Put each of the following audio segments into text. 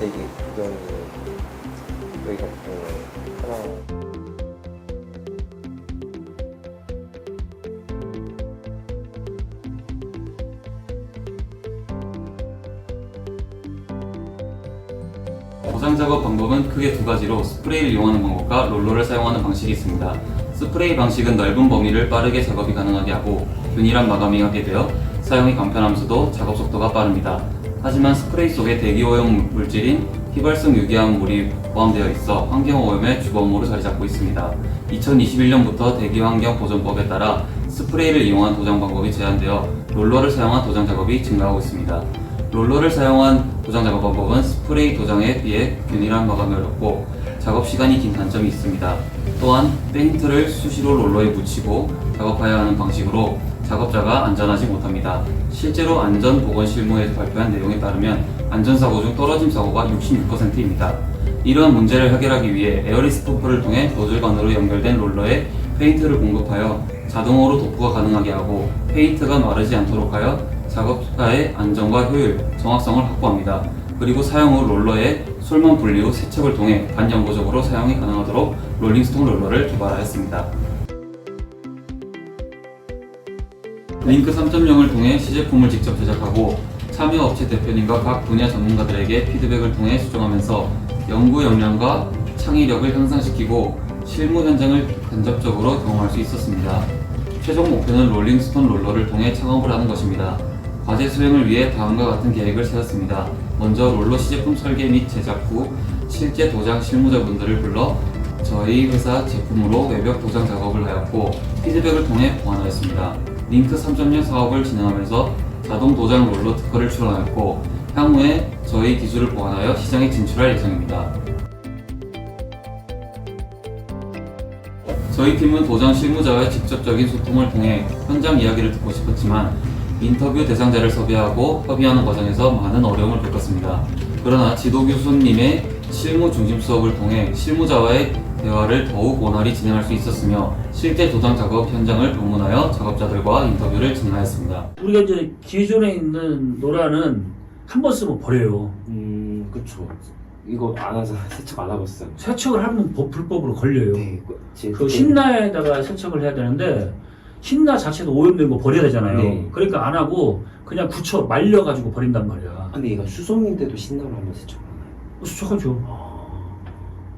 되게 구경이 여기가 그 하나 도장 작업 방법은 크게 두 가지로 스프레이를 이용하는 방법과 롤러를 사용하는 방식이 있습니다. 스프레이 방식은 넓은 범위를 빠르게 작업이 가능하게 하고 균일한 마감이 하게 되어 사용이 간편하면서도 작업 속도가 빠릅니다. 하지만 스프레이 속에 대기오염 물질인 휘발성 유기화물이 포함되어 있어 환경오염의 주범으로 자리 잡고 있습니다. 2021년부터 대기환경보존법에 따라 스프레이를 이용한 도장 방법이 제한되어 롤러를 사용한 도장 작업이 증가하고 있습니다. 롤러를 사용한 도장 작업 방법은 스프레이 도장에 비해 균일한 마감이 어렵고 작업 시간이 긴 단점이 있습니다. 또한 페인트를 수시로 롤러에 묻히고 작업해야 하는 방식으로 작업자가 안전하지 못합니다. 실제로 안전보건 실무에서 발표한 내용에 따르면 안전사고 중 떨어짐 사고가 66%입니다. 이러한 문제를 해결하기 위해 에어리스 펌프를 통해 노즐관으로 연결된 롤러에 페인트를 공급하여 자동으로 도포가 가능하게 하고 페인트가 마르지 않도록 하여 작업가의 안전과 효율, 정확성을 확보합니다. 그리고 사용 후 롤러에 솔만 분리 후 세척을 통해 반영구적으로 사용이 가능하도록 롤링스톤 롤러를 개발하였습니다. 링크 3.0을 통해 시제품을 직접 제작하고 참여 업체 대표님과 각 분야 전문가들에게 피드백을 통해 수정하면서 연구 역량과 창의력을 향상시키고 실무 현장을 간접적으로 경험할 수 있었습니다. 최종 목표는 롤링스톤 롤러를 통해 창업을 하는 것입니다. 과제 수행을 위해 다음과 같은 계획을 세웠습니다. 먼저 롤러 시제품 설계 및 제작 후 실제 도장 실무자분들을 불러 저희 회사 제품으로 외벽 도장 작업을 하였고 피드백을 통해 보완하였습니다. 링크 3.0 사업을 진행하면서 자동 도장 롤러 특허를 출원하였고 향후에 저희 기술을 보완하여 시장에 진출할 예정입니다. 저희 팀은 도장 실무자와의 직접적인 소통을 통해 현장 이야기를 듣고 싶었지만 인터뷰 대상자를 섭외하고 협의하는 과정에서 많은 어려움을 겪었습니다. 그러나 지도 교수님의 실무 중심 수업을 통해 실무자와의 대화를 더욱 원활히 진행할 수 있었으며 실제 도장 작업 현장을 방문하여 작업자들과 인터뷰를 진행하였습니다. 우리가 이제 기존에 있는 노라는 한 번 쓰면 버려요. 음, 그쵸. 이거 안 하잖아. 세척 안 하고 있어요. 세척을 하면 법- 불법으로 걸려요. 네, 그, 제그 신나에다가 세척을 해야 되는데 신나 자체도 오염된 거 버려야 되잖아요. 네. 그러니까 안 하고 그냥 굳혀 말려가지고 버린단 말이야. 아, 근데 얘가 수송인데도 신나로 한번 세척하나요? 수척하죠.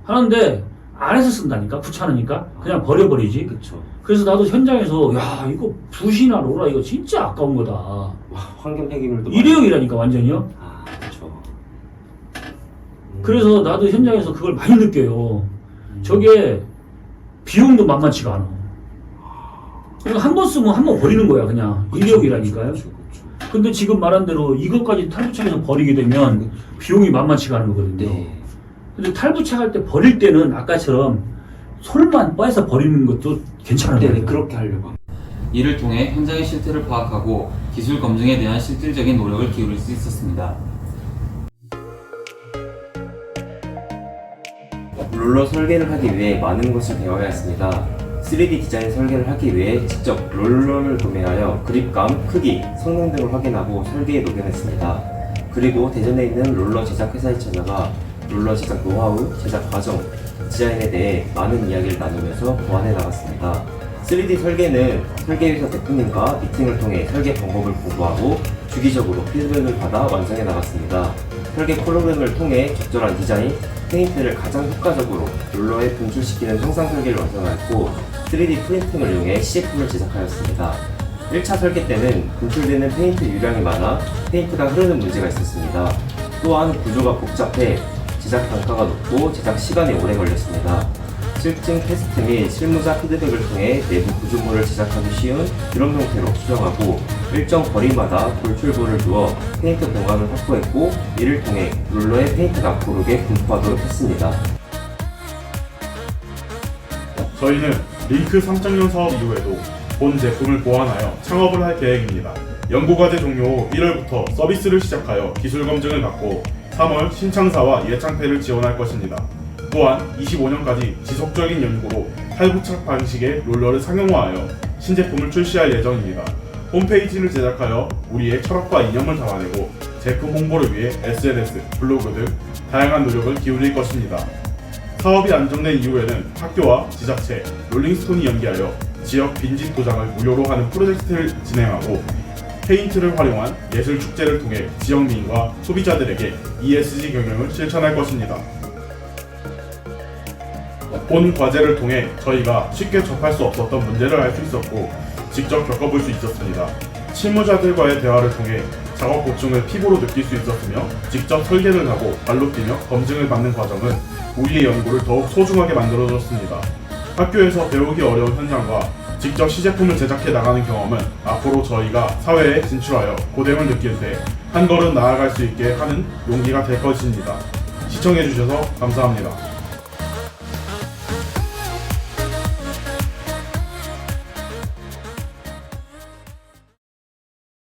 하는데 안에서 쓴다니까 귀찮으니까 그냥 버려버리지. 그쵸. 그래서 나도 현장에서 야 이거 붓이나 로라 이거 진짜 아까운 거다. 와, 환경 폐기물도. 일회용이라니까 완전히요. 아. 음, 그래서 나도 현장에서 그걸 많이 느껴요. 음, 저게 비용도 만만치가 않아. 그러니까 한 번 쓰면 한 번 버리는 거야 그냥 그쵸, 일회용이라니까요. 근데 지금 말한 대로 이것까지 탈부착해서 버리게 되면 비용이 만만치가 않은 거거든요. 네. 근데 탈부착할 때 버릴 때는 아까처럼 솔만 빼서 버리는 것도 괜찮은 네, 네. 그렇게 하려고. 합니다. 이를 통해 현장의 실태를 파악하고 기술 검증에 대한 실질적인 노력을 기울일 수 있었습니다. 롤러 설계를 하기 위해 많은 것을 배워야 했습니다. 3D 디자인 설계를 하기 위해 직접 롤러를 구매하여 그립감, 크기, 성능 등을 확인하고 설계에 녹여냈습니다. 그리고 대전에 있는 롤러 제작 회사에 찾아가 롤러 제작 노하우, 제작 과정, 디자인에 대해 많은 이야기를 나누면서 보완해 나갔습니다. 3D 설계는 설계회사 대표님과 미팅을 통해 설계 방법을 공부하고 주기적으로 피드백을 받아 완성해 나갔습니다. 설계 프로그램을 통해 적절한 디자인, 페인트를 가장 효과적으로 롤러에 분출시키는 형상 설계를 완성하였고 3D 프린팅을 이용해 CF를 제작하였습니다. 1차 설계 때는 분출되는 페인트 유량이 많아 페인트가 흐르는 문제가 있었습니다. 또한 구조가 복잡해 제작 단가가 높고 제작 시간이 오래 걸렸습니다. 실증 테스트 및 실무자 피드백을 통해 내부 구조물을 제작하기 쉬운 이런 형태로 수정하고 일정 거리마다 돌출부를 두어 페인트 공간을 확보했고 이를 통해 롤러에 페인트가 고르게 분포하도록 했습니다. 저희는 링크 3.0 사업 이후에도 본 제품을 보완하여 창업을 할 계획입니다. 연구과제 종료 후 1월부터 서비스를 시작하여 기술 검증을 받고 3월 신창사와 예창패를 지원할 것입니다. 또한 25년까지 지속적인 연구로 탈부착 방식의 롤러를 상용화하여 신제품을 출시할 예정입니다. 홈페이지를 제작하여 우리의 철학과 이념을 담아내고 제품 홍보를 위해 SNS, 블로그 등 다양한 노력을 기울일 것입니다. 사업이 안정된 이후에는 학교와 지자체, 롤링스톤이 연계하여 지역 빈집 도장을 무료로 하는 프로젝트를 진행하고 페인트를 활용한 예술 축제를 통해 지역민과 소비자들에게 ESG 경영을 실천할 것입니다. 본 과제를 통해 저희가 쉽게 접할 수 없었던 문제를 알 수 있었고 직접 겪어볼 수 있었습니다. 실무자들과의 대화를 통해 작업 고충을 피부로 느낄 수 있었으며 직접 설계를 하고 발로 뛰며 검증을 받는 과정은 우리의 연구를 더욱 소중하게 만들어줬습니다. 학교에서 배우기 어려운 현장과 직접 시제품을 제작해 나가는 경험은 앞으로 저희가 사회에 진출하여 고됨을 느낄 때 한 걸음 나아갈 수 있게 하는 용기가 될 것입니다. 시청해주셔서 감사합니다.